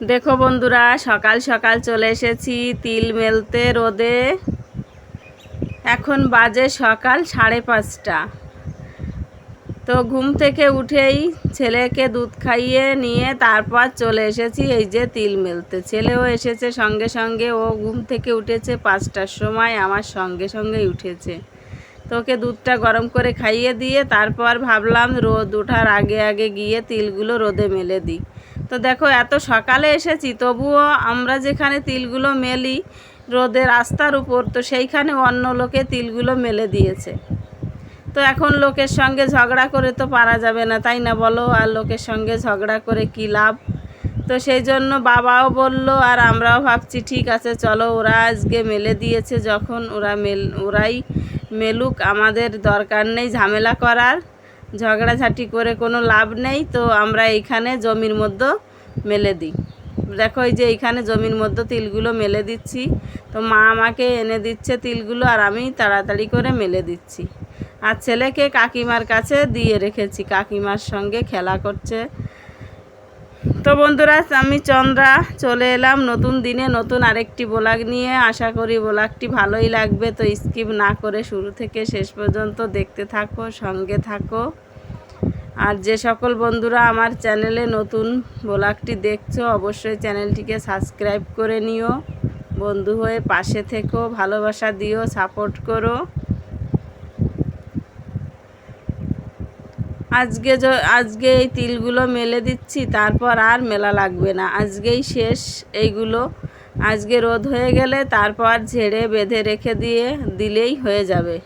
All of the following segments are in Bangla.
দেখো বন্ধুরা, সকাল সকাল চলে এসেছি তিল মেলতে রোদে। এখন বাজে সকাল সাড়ে পাঁচটা। তো ঘুম থেকে উঠেই ছেলেকে দুধ খাইয়ে নিয়ে তারপর চলে এসেছি এই যে তিল মেলতে। ছেলেও এসেছে সঙ্গে সঙ্গে, ও ঘুম থেকে উঠেছে পাঁচটার সময়, আমার সঙ্গে সঙ্গেই উঠেছে। তোকে দুধটা গরম করে খাইয়ে দিয়ে তারপর ভাবলাম রোদ ওঠার আগে আগে গিয়ে তিলগুলো রোদে মেলে দিই। তো দেখো, এত সকালে এসেছি, তবুও আমরা যেখানে তিলগুলো মেলি রোদে রাস্তার উপর, তো সেইখানে অন্য লোকে তিলগুলো মেলে দিয়েছে। তো এখন লোকের সঙ্গে ঝগড়া করে তো পারা যাবে না, তাই না বলো? আর লোকের সঙ্গে ঝগড়া করে কী লাভ? তো সেই জন্য বাবাও বলল, আর আমরাও ভাবছি, ঠিক আছে, চলো, ওরা আজকে মেলে দিয়েছে, যখন ওরা মেল, ওরাই মেলুক, আমাদের দরকার নেই ঝামেলা করার। ঝগড়াঝাটি করে কোনো লাভ নেই, তো আমরা এইখানে জমির মধ্যে মেলে দিই। দেখো এই যে এইখানে জমির মধ্যে তিলগুলো মেলে দিচ্ছি। তো মা আমাকে এনে দিচ্ছে তিলগুলো আর আমি তাড়াতাড়ি করে মেলে দিচ্ছি। আর ছেলেকে কাকিমার কাছে দিয়ে রেখেছি। কাকিমার সঙ্গে খেলা করছে। তো বন্ধুরা, আমি চন্দ্রা চলে এলাম নতুন দিনে, নতুন আরেকটি ব্লগ নিয়ে। আশা করি ব্লগটি ভালোই লাগবে, তো স্কিপ না করে শুরু থেকে শেষ পর্যন্ত দেখতে থাকো, সঙ্গে থাকো। আর যে সকল বন্ধুরা আমার চ্যানেলে নতুন ব্লগটি দেখছ, অবশ্যই চ্যানেলটিকে সাবস্ক্রাইব করে নিও। বন্ধু হয়ে পাশে থেকো, ভালোবাসা দিও, সাপোর্ট করো। আজকে আজকে এই তিলগুলো মেলে দিচ্ছি, তারপর আর মেলা লাগবে না। আজকেই শেষ এইগুলো। আজকে রোদ হয়ে গেলে তারপর ঝেড়ে বেঁধে রেখে দিয়ে দিলেই হয়ে যাবে।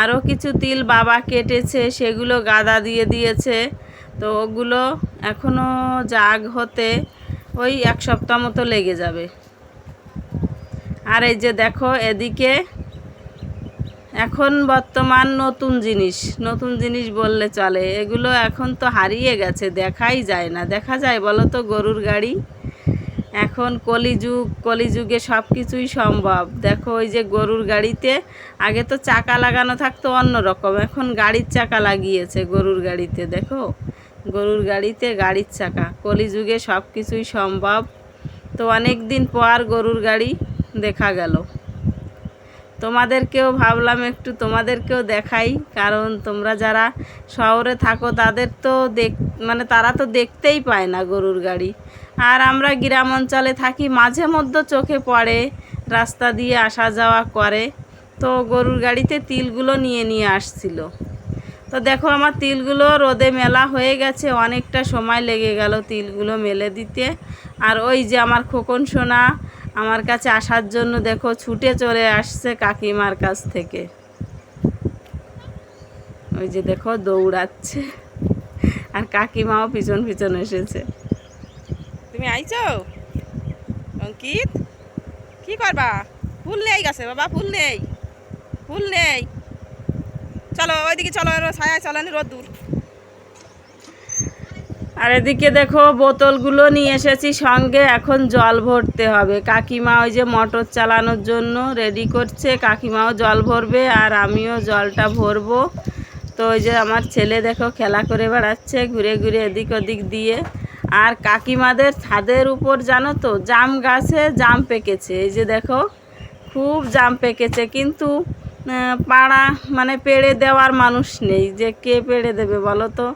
আরও কিছু তিল বাবা কেটেছে, সেগুলো গাদা দিয়ে দিয়েছে। তো ওগুলো এখনও জাগ হতে ওই এক সপ্তাহ মতো লেগে যাবে। আর এই যে দেখো, এদিকে এখন বর্তমান নতুন জিনিস নতুন জিনিস বললে চলে। এগুলো এখন তো হারিয়ে গেছে, দেখাই যায় না। দেখা যায় বলো তো গরুর গাড়ি, এখন কলিযুগ, কলিযুগে সব কিছুই সম্ভব। দেখো ওই যে গরুর গাড়িতে, আগে তো চাকা লাগানো থাকতো অন্য রকম এখন গাড়ির চাকা লাগিয়েছে গরুর গাড়িতে, দেখো। গরুর গাড়িতে গাড়ির চাকা, কলিযুগে সব কিছুই সম্ভব। তো অনেক দিন পর গরুর গাড়ি দেখা গেল। তোমাদেরকেও ভাবলাম একটু তোমাদেরকেও দেখাই, কারণ তোমরা যারা শহরে থাকো তাদের তো দেখ মানে তারা তো দেখতেই পায় না গরুর গাড়ি। আর আমরা গ্রাম অঞ্চলে থাকি, মাঝে মধ্যে চোখে পড়ে, রাস্তা দিয়ে আসা যাওয়া করে। তো গরুর গাড়িতে তিলগুলো নিয়ে নিয়ে আসছিল। তো দেখো আমার তিলগুলো রোদে মেলা হয়ে গেছে, অনেকটা সময় লেগে গেল তিলগুলো মেলে দিতে। আর ওই যে আমার খোকন সোনা আমার কাছে আসার জন্য দেখো ছুটে চলে আসছে কাকিমার কাছ থেকে। ওই যে দেখো দৌড়াচ্ছে। আর কাকিমাও পিছন পিছন এসেছে। তুমি আইছো? অঙ্কিত? কি করবা? ফুল নেই গেছে বাবা, ফুল নেই। ফুল নেই। চলো, ওইদিকে চলো ছায়া চলো রোদ দূর। আর এদিকে দেখো বোতলগুলো নিয়ে এসেছি, সঙ্গে এখন জল ভরতে হবে। কাকিমা ওই যে মোটর চালানোর জন্য রেডি করছে, কাকিমাও জল ভরবে আর আমিও জলটা ভরবো। তো ওই যে আমার ছেলে দেখো খেলা করে বেড়াচ্ছে ঘুরে ঘুরে এদিক ওদিক দিয়ে। আর কাকিমাদের ছাদের উপর জানো তো, জাম গাছে জাম পেকেছে। এই যে দেখো, খুব জাম পেকেছে কিন্তু পাড়া মানে পেড়ে দেওয়ার মানুষ নেই। যে কে পেড়ে দেবে বলো তো?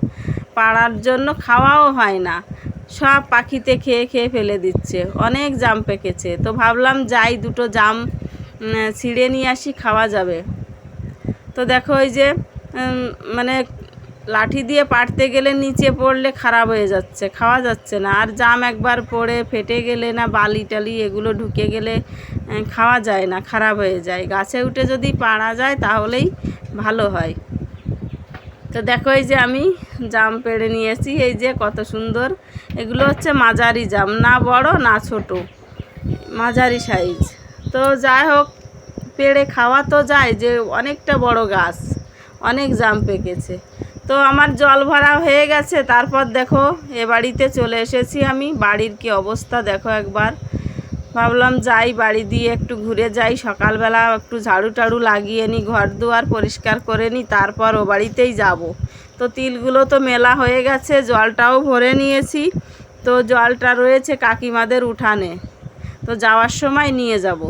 পাড়ার জন্য খাওয়াও হয় না। সব পাখিতে খেয়ে খেয়ে ফেলে দিচ্ছে। অনেক জাম পেকেছে। তো ভাবলাম যাই, দুটো জাম ছিঁড়ে নিয়ে আসি, খাওয়া যাবে। তো দেখো ওই যে মানে লাঠি দিয়ে পাড়তে গেলে নিচে পড়লে খারাপ হয়ে যাচ্ছে, খাওয়া যাচ্ছে না। আর জাম একবার পড়ে ফেটে গেলে না বালি টালি এগুলো ঢুকে গেলে খাওয়া যায় না, খারাপ হয়ে যায়। গাছে উঠে যদি পাড়া যায় তাহলেই ভালো হয়। তো দেখো এই যে আমি জাম পেড়ে নিয়েছি, এই যে কত সুন্দর। এগুলো হচ্ছে মাঝারি জাম, না বড়, না ছোট, মাঝারি সাইজ তো যাই হোক, পেড়ে খাওয়া তো যায় যে অনেকটা বড় গাছ, অনেক জাম পেকেছে। তো আমার জল ভরা হয়ে গেছে, তারপর দেখো এ বাড়িতে চলে এসেছি আমি, বাড়ির কি অবস্থা দেখো একবার। ভাবলাম যাই, বাড়ি দিয়ে একটু ঘুরে যাই। সকালবেলা একটু ঝাড়ু টাড়ু লাগিয়ে নিই ঘর দুয়ার পরিষ্কার করে নিই তারপর ও বাড়িতেই যাব। তো তিলগুলো তো মেলা হয়ে গেছে, জলটাও ভরে নিয়েছি। তো জলটা রয়েছে কাকিমাদের উঠানে। তো যাওয়ার সময় নিয়ে যাব।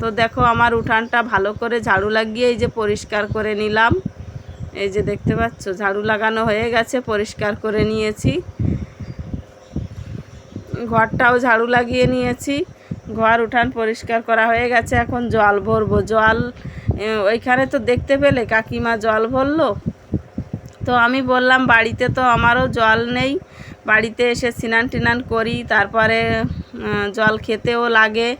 তো দেখো আমার উঠানটা ভালো করে ঝাড়ু লাগিয়ে এই যে পরিষ্কার করে নিলাম। এই যে দেখতে পাচ্ছ, ঝাড়ু লাগানো হয়ে গেছে, পরিষ্কার করে নিয়েছি। ঘরটাও ঝাড়ু লাগিয়ে নিয়েছি। ঘর উঠান পরিষ্কার করা হয়ে গেছে, এখন জল ভরবো। জল ওইখানে তো দেখতে পেলে, কাকিমা জল ভরলো। তো আমি বললাম, বাড়িতে তো আমারও জল নেই। বাড়িতে এসে স্নান টিনান করি, তারপরে জল খেতেও লাগে।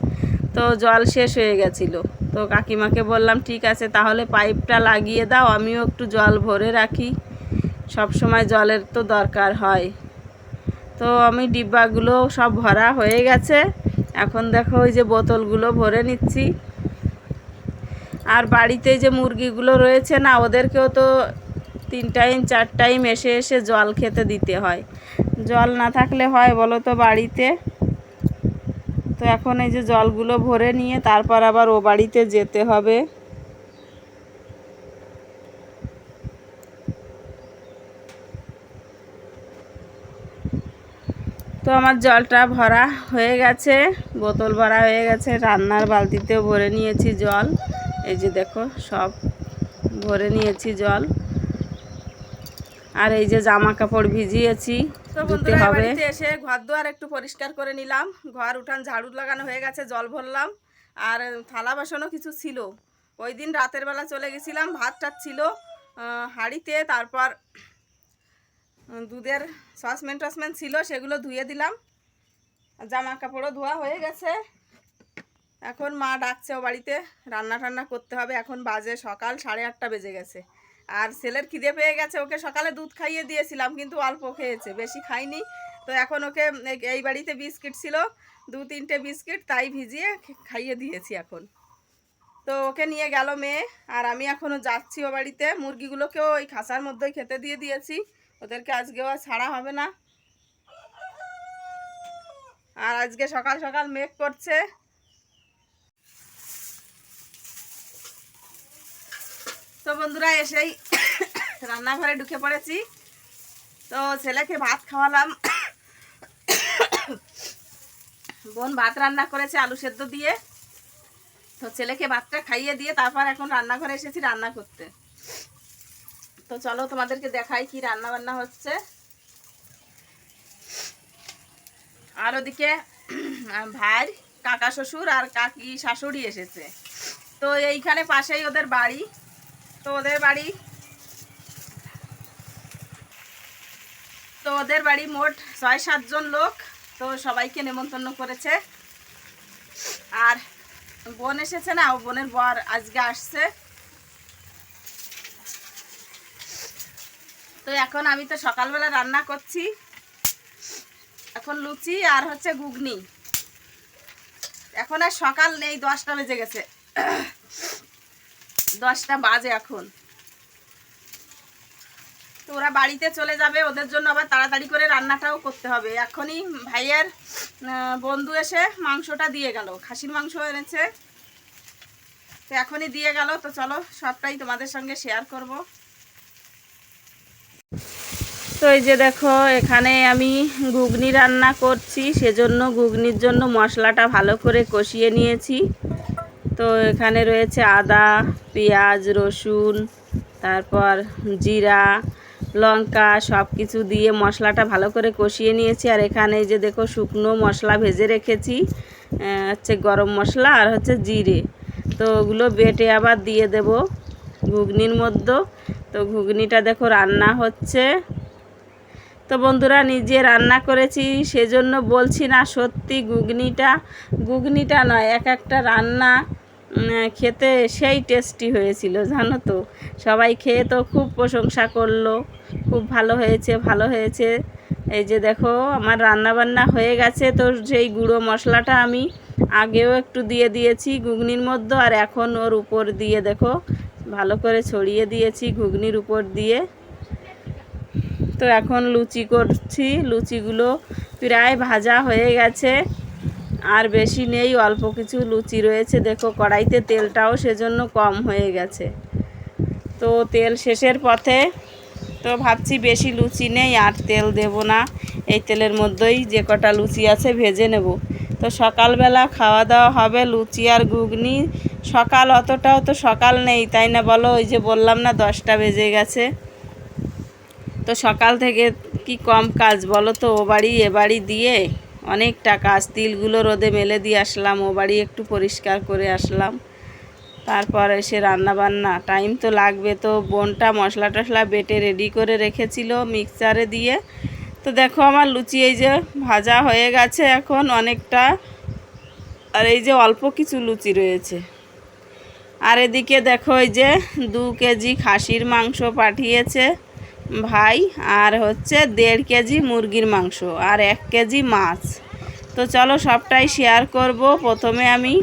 তো জল শেষ হয়ে গেছিল। তো কাকিমাকে বললাম, ঠিক আছে, তাহলে পাইপটা লাগিয়ে দাও, আমিও একটু জল ভরে রাখি। সব সময় জলের তো দরকার হয়। তো আমি ডিব্বাগুলো সব ভরা হয়ে গেছে। এখন দেখো ওই যে বোতলগুলো ভরে নিচ্ছি। আর বাড়িতে যে মুরগিগুলো রয়েছে না, ওদেরকেও তো তিন টাইম, চার টাইম এসে এসে জল খেতে দিতে হয়। জল না থাকলে হয় বলো তো বাড়িতে? তো এখন এই যে জলগুলো ভরে নিয়ে তারপর আবার ও বাড়িতে যেতে হবে। তো আমার জলটা ভরা হয়ে গেছে বোতল ভরা হয়ে গেছে রান্নার বালতিতেও ভরে নিয়েছি জল। এই যে দেখো সব ভরে নিয়েছি জল। আর এই যে জামা কাপড় ভিজিয়েছি তো বন্ধুরা বাড়িতে এসে ঘর দুয়ার একটু পরিষ্কার করে নিলাম। ঘর উঠান ঝাড়ু লাগানো হয়ে গেছে জল ভরলাম। আর থালা বাসনও কিছু ছিল। ওই দিন রাতের বেলা চলে গেছিলাম ভাত টাত ছিল হাঁড়িতে তারপর দুধের সসম্যান টসম্যান ছিল, সেগুলো ধুয়ে দিলাম। জামা কাপড়ও ধোয়া হয়ে গেছে। এখন মা ডাকছে ও বাড়িতে, রান্না টান্না করতে হবে। এখন বাজে সকাল, সাড়ে আটটা বেজে গেছে। আর ছেলের খিদে পেয়ে গেছে, ওকে সকালে দুধ খাইয়ে দিয়েছিলাম, কিন্তু অল্প খেয়েছে, বেশি খাইনি। তো এখন ওকে এই- বাড়িতে বিস্কিট ছিল, দু তিনটে বিস্কিট, তাই ভিজিয়ে খাইয়ে দিয়েছি এখন। তো ওকে নিয়ে গেল মেয়ে, আর আমি এখনও যাচ্ছি ও বাড়িতে। মুরগিগুলোকেও ওই খাঁচার মধ্যেই খেতে দিয়ে দিয়েছি। ওদেরকে আজকেও আর ছাড়া হবে না। আর আজকে সকাল সকাল মেঘ করছে। তো বন্ধুরা, এসেই রান্নাঘরে ঢুকে পড়েছি। তো ছেলেকে ভাত খাওয়ালাম। বোন ভাত রান্না করেছে আলু সেদ্ধ দিয়ে। তো ছেলেকে ভাতটা খাইয়ে দিয়ে তারপর এখন রান্নাঘরে এসেছি রান্না করতে। তো চলো তোমাদেরকে দেখাই কি রান্না বান্না হচ্ছে। আর ওদিকে ভাই, কাকা শ্বশুর আর কাকি শাশুড়ি এসেছে। তো এইখানে পাশেই ওদের বাড়ি। তো ওদের বাড়ি তো ওদের বাড়ি মোট ছয় সাতজন লোক। তো সবাইকে নেমন্তন্ন করেছে। আর বোন এসেছে না, ও বোনের বর আজকে আসছে। তো এখন আমি তো সকালবেলা রান্না করছি। এখন লুচি আর হচ্ছে ঘুগনি। এখন আর সকাল নেই, দশটা বেজে গেছে। দশটা বাজে এখন। তো ওরা বাড়িতে চলে যাবে, ওদের জন্য আবার তাড়াতাড়ি করে রান্নাটাও করতে হবে। এখনই ভাইয়ের বন্ধু এসে মাংসটা দিয়ে গেল, খাসির মাংস এনেছে। তো এখনই দিয়ে গেল, তো চলো সবটাই তোমাদের সঙ্গে শেয়ার করব। এই যে দেখো, এখানে আমি ঘুগনি রান্না করছি। সেজন্য ঘুগনির জন্য মশলাটা ভালো করে কষিয়ে নিয়েছি। তো এখানে রয়েছে আদা, পেঁয়াজ, রসুন, তারপর জিরা, লঙ্কা সব কিছু দিয়ে মশলাটা ভালো করে কষিয়ে নিয়েছি। আর এখানে যে দেখো, শুকনো মশলা ভেজে রেখেছি। হচ্ছে গরম মশলা আর হচ্ছে জিরে। তো ওগুলো বেটে আবার দিয়ে দেব ঘুগনির মধ্যে। তো ঘুগনিটা দেখো, রান্না হচ্ছে। তো বন্ধুরা নিজে রান্না করেছি, সেজন্য বলছি না সত্যি ঘুগনিটা। ঘুগনিটা নয়, এক একটা রান্না খেতে সেই টেস্টি হয়েছিল, জানো তো? সবাই খেয়ে তো খুব প্রশংসা করল, খুব ভালো হয়েছে ভালো হয়েছে। এই যে দেখো, আমার রান্না বান্না হয়ে গেছে, তো সেই গুঁড়ো মশলাটা আমি আগেও একটু দিয়ে দিয়েছি ঘুগনির মধ্যে, আর এখন ওর উপর দিয়ে দেখো, ভালো করে ছড়িয়ে দিয়েছি ঘুগনির উপর দিয়ে। তো এখন লুচি করছি, লুচিগুলো প্রায় ভাজা হয়ে গেছে। আর বেশি নেই, অল্প কিছু লুচি রয়েছে। দেখো, কড়াইতে তেলটাও সেজন্য কম হয়ে গেছে। তো তেল শেষের পথে তো ভাবছি বেশি লুচি নেই, আর তেল দেব না। এই তেলের মধ্যেই যে কটা লুচি আছে ভেজে নেব। তো সকালবেলা খাওয়া দাওয়া হবে লুচি আর ঘুগনি। সকাল অতটাও তো সকাল নেই, তাই না বলো? ওই যে বললাম না, দশটা বেজে গেছে। তো সকাল থেকে কি কম কাজ বলো তো? ও বাড়ি, এ বাড়ি দিয়ে অনেকটা কাজ তিলগুলো রোদে মেলে দিয়ে আসলাম। ও বাড়ি একটু পরিষ্কার করে আসলাম। তারপর এসে রান্না বান্না টাইম তো লাগবে তো। বোনটা মশলা টশলা বেটে রেডি করে রেখেছিল মিক্সচারে দিয়ে। তো দেখো আমার লুচি এই যে ভাজা হয়ে গেছে এখন অনেকটা। আর এই যে অল্প কিছু লুচি রয়েছে। আর এদিকে দেখো এই যে দু কেজি খাসির মাংস পাঠিয়েছে। ভাই, আর হচ্ছে দেড় কেজি মুরগির মাংস আর এক কেজি মাছ। তো চলো সবটাই শেয়ার করব। প্রথমে আমি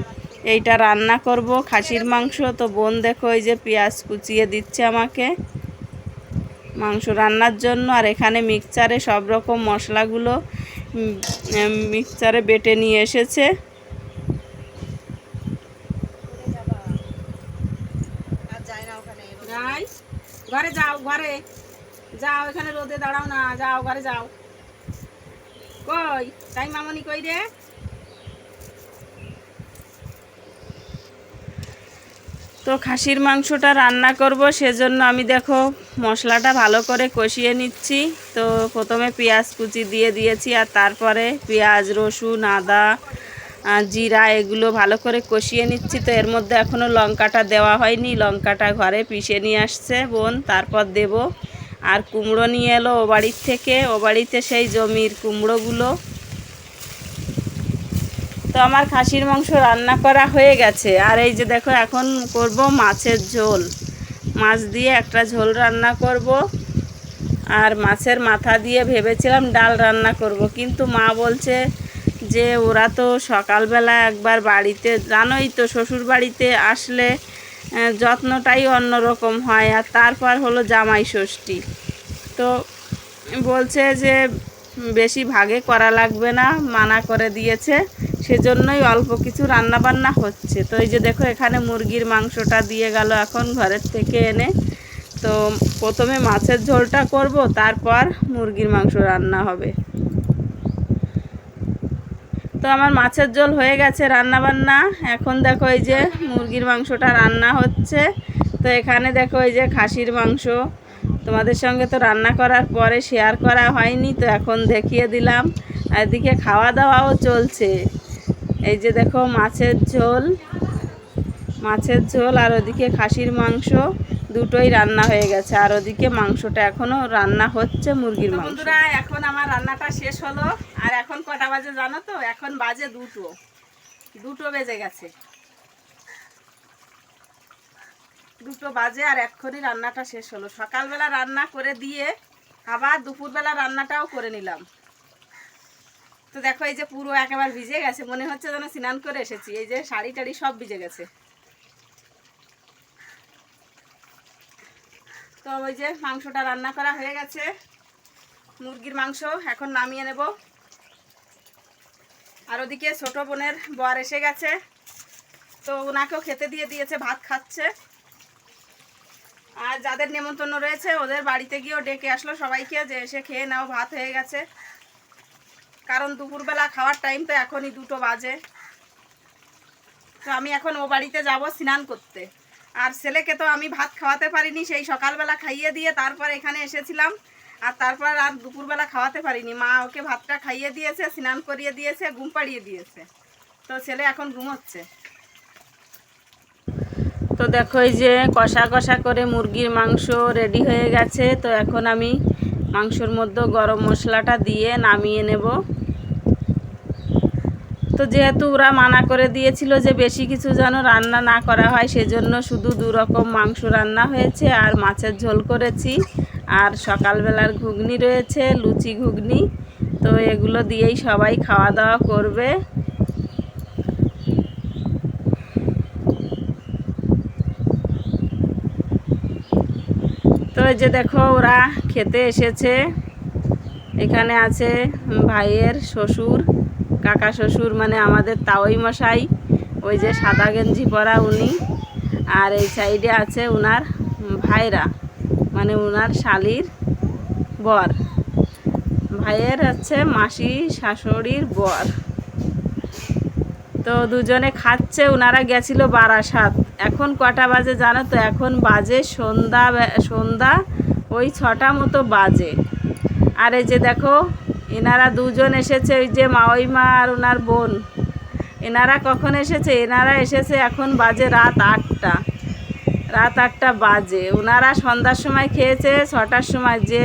এইটা রান্না করব, খাসির মাংস। তো বোন দেখো এই যে পেঁয়াজ কুচিয়ে দিচ্ছে আমাকে মাংস রান্নার জন্য। আর এখানে মিক্সচারে সব রকম মশলাগুলো মিক্সচারে বেটে নিয়ে এসেছে। ঘরে যাও, ঘরে। যাও, এখানে রোদে দাঁড়াও না, যাও, ঘরে যাও। কই? তাই মামনি কই রে? তো খাসির মাংসটা রান্না করব, সেজন্য আমি দেখো মশলাটা ভালো করে কষিয়ে নিচ্ছি। তো প্রথমে পেঁয়াজ কুচি দিয়ে দিয়েছি, আর তারপরে পেঁয়াজ, রসুন, আদা জিরা এগুলো ভালো করে কষিয়ে নিচ্ছি। তো এর মধ্যে এখনও লঙ্কাটা দেওয়া হয়নি, লঙ্কাটা ঘরে পিষে নিয়ে আসছে বোন, তারপর দেব। আর কুমড়ো নিয়ে এলো ও বাড়ির থেকে। ও বাড়িতে সেই জমির কুমড়োগুলো। তো আমার খাসির মাংস রান্না করা হয়ে গেছে। আর এই যে দেখো, এখন করব মাছের ঝোল। মাছ দিয়ে একটা ঝোল রান্না করব। আর মাছের মাথা দিয়ে ভেবেছিলাম ডাল রান্না করব। কিন্তু মা বলছে যে, ওরা তো সকালবেলা একবার বাড়িতে, জানোই তো শ্বশুর বাড়িতে আসলে যত্নটাই অন্যরকম হয়। আর তারপর হলো জামাই ষষ্ঠী। তো বলছে যে বেশি ভাগে করা লাগবে না, মানা করে দিয়েছে। সেজন্যই অল্প কিছু রান্না বান্না হচ্ছে। তো এই যে দেখো, এখানে মুরগির মাংসটা দিয়ে গেল এখন ঘরের থেকে এনে। তো প্রথমে মাছের ঝোলটা করব, তারপর মুরগির মাংস রান্না হবে। তো আমার মাছের ঝোল হয়ে গেছে রান্না বান্না এখন দেখো এই যে মুরগির মাংসটা রান্না হচ্ছে। তো এখানে দেখো এই যে খাসির মাংস। তোমাদের সঙ্গে তো রান্না করার পরে শেয়ার করা হয়নি, তো এখন দেখিয়ে দিলাম। এদিকে খাওয়া দাওয়াও চলছে। এই যে দেখো মাছের ঝোল মাছের ঝোল আর ওদিকে খাসির মাংস। দুটোই রান্না হয়ে গেছে। আর ওদিকে মাংসটা এখনও রান্না হচ্ছে মুরগির মাংস। বন্ধুরা এখন আমার রান্নাটা শেষ হলো। আর এখন কটা বাজে জানো তো? এখন বাজে দুটো। দুটো বেজে গেছে। দুটো বাজে আর এক্ষুনি রান্নাটা শেষ হলো। সকালবেলা রান্না করে দিয়ে আবার দুপুরবেলা রান্নাটাও করে নিলাম। তো দেখো এই যে পুরো একেবারে ভিজে গেছে। মনে হচ্ছে যেন স্নান করে এসেছি। এই যে শাড়ি টাড়ি সব ভিজে গেছে। তো ওই যে মাংসটা রান্না করা হয়ে গেছে। মুরগির মাংস এখন নামিয়ে নেব। আর ওদিকে ছোট বোনের বর এসে গেছে। তো ওনাকেও খেতে দিয়ে দিয়েছে, ভাত খাচ্ছে। আর যাদের নেমন্তন্ন রয়েছে, ওদের বাড়িতে গিয়েও ডেকে আসলো সবাইকে যে এসে খেয়ে নাও, ভাত হয়ে গেছে। কারণ দুপুরবেলা খাওয়ার টাইম তো এখনই দুটো বাজে। তো আমি এখন ও বাড়িতে যাব স্নান করতে। আর ছেলেকে তো আমি ভাত খাওয়াতে পারিনি, সেই সকালবেলা খাইয়ে দিয়ে তারপর এখানে এসেছিলাম। আর তারপর আর দুপুরবেলা খাওয়াতে পারিনি। মা ওকে ভাতটা খাইয়ে দিয়েছে, স্নান করিয়ে দিয়েছে, ঘুম পাড়িয়ে দিয়েছে। তো ছেলে এখন ঘুমোচ্ছে। তো দেখো এই যে কষা কষা করে মুরগির মাংস রেডি হয়ে গেছে। তো এখন আমি মাংসর মধ্যে গরম মশলাটা দিয়ে নামিয়ে নেব। তো যেহেতু ওরা মানা করে দিয়েছিল যে বেশি কিছু যেন রান্না না করা হয়, সেজন্য শুধু দু রকম মাংস রান্না হয়েছে আর মাছের ঝোল করেছি। আর সকালবেলার ঘুগনি রয়েছে, লুচি ঘুগনি। তো এগুলো দিয়েই সবাই খাওয়া দাওয়া করবে। তো এই যে দেখো, ওরা খেতে এসেছে। এখানে আছে ভাইয়ের শ্বশুর। কাকা শ্বশুর মানে আমাদের তাওই মশাই, ওই যে সাদা গেঞ্জি পরা উনি, আর এই সাইডে আছে উনার ভাইরা মানে উনার শালির বর। ভাইয়ের হচ্ছে মাসি শাশুড়ির বর। তো দুজনে খাচ্ছে ওনারা গেছিল বারাসাত। এখন কটা বাজে জানো তো? এখন বাজে সন্ধ্যা সন্ধ্যা ওই ছটা মতো বাজে। আর এই যে দেখো এনারা দুজন এসেছে, ওই যে মাওই মা আর ওনার বোন। এনারা কখন এসেছে? এনারা এসেছে এখন বাজে রাত আটটা। রাত আটটা বাজে। ওনারা সন্ধ্যার সময় খেয়েছে, ছটার সময় যে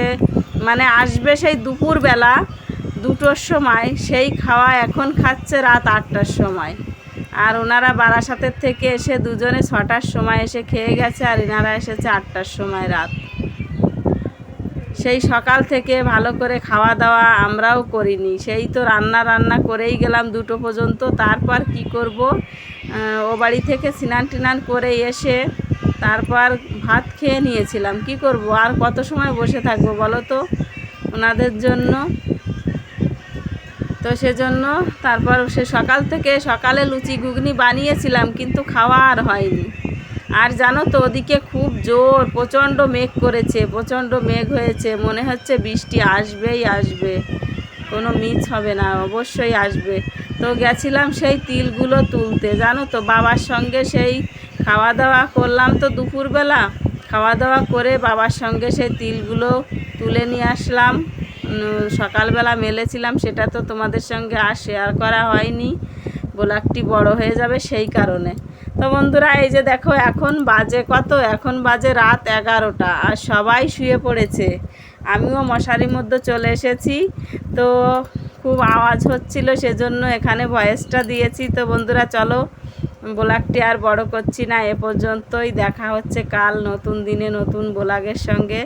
মানে আসবে সেই দুপুরবেলা, দুটোর সময় সেই খাওয়া এখন খাচ্ছে রাত আটটার সময়। আর ওনারা বারাসাতের থেকে এসে দুজনে ছটার সময় এসে খেয়ে গেছে, আর এনারা এসেছে আটটার সময় রাত। সেই সকাল থেকে ভালো করে খাওয়া দাওয়া আমরাও করিনি। সেই তো রান্না রান্না করেই গেলাম দুটো পর্যন্ত। তারপর কি করব? ও বাড়ি থেকে স্নান টিনান করে এসে তারপর ভাত খেয়ে নিয়েছিলাম। কি করব? আর কত সময় বসে থাকব বলো তো? ওনাদের জন্য। তো সেজন্য তারপর সে সকাল থেকে সকালে লুচি, ঘুগনি বানিয়েছিলাম, কিন্তু খাওয়া আর হয়নি। আর জানো তো, ওদিকে খুব জোর, প্রচণ্ড মেঘ করেছে, প্রচণ্ড মেঘ হয়েছে, মনে হচ্ছে বৃষ্টি আসবেই আসবে, কোনো মিস হবে না, অবশ্যই আসবে। তো গেছিলাম সেই তিলগুলো তুলতে, জানো তো, বাবার সঙ্গে সেই খাওয়া দাওয়া করলাম তো দুপুরবেলা খাওয়া দাওয়া করে বাবার সঙ্গে সেই তিলগুলো তুলে নিয়ে আসলাম সকালবেলা মেলেছিলাম, সেটা তো তোমাদের সঙ্গে আর শেয়ার করা হয়নি ব্লগটি বড় হয়ে যাবে সেই কারণে। তো বন্ধুরা, এই যে দেখো, এখন বাজে কত? এখন বাজে রাত এগারোটা আর সবাই শুয়ে পড়েছে। আমিও মশারির মধ্যে চলে এসেছি। তো খুব আওয়াজ হচ্ছিল, সেজন্য এখানে ভয়েসটা দিয়েছি। তো বন্ধুরা, চলো, ব্লগটি আর বড় করছি না, এ পর্যন্তই। দেখা হচ্ছে কাল নতুন দিনে নতুন ব্লগের সঙ্গে।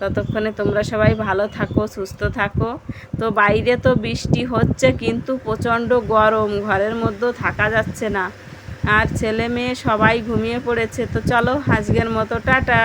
ততক্ষণে তোমরা সবাই ভালো থাকো, সুস্থ থাকো। তো বাইরে তো বৃষ্টি হচ্ছে, কিন্তু প্রচণ্ড গরম। ঘরের মধ্যেও থাকা যাচ্ছে না। আর ছেলে মেয়ে সবাই ঘুমিয়ে পড়েছে তো চলো আজকের মতো টাটা।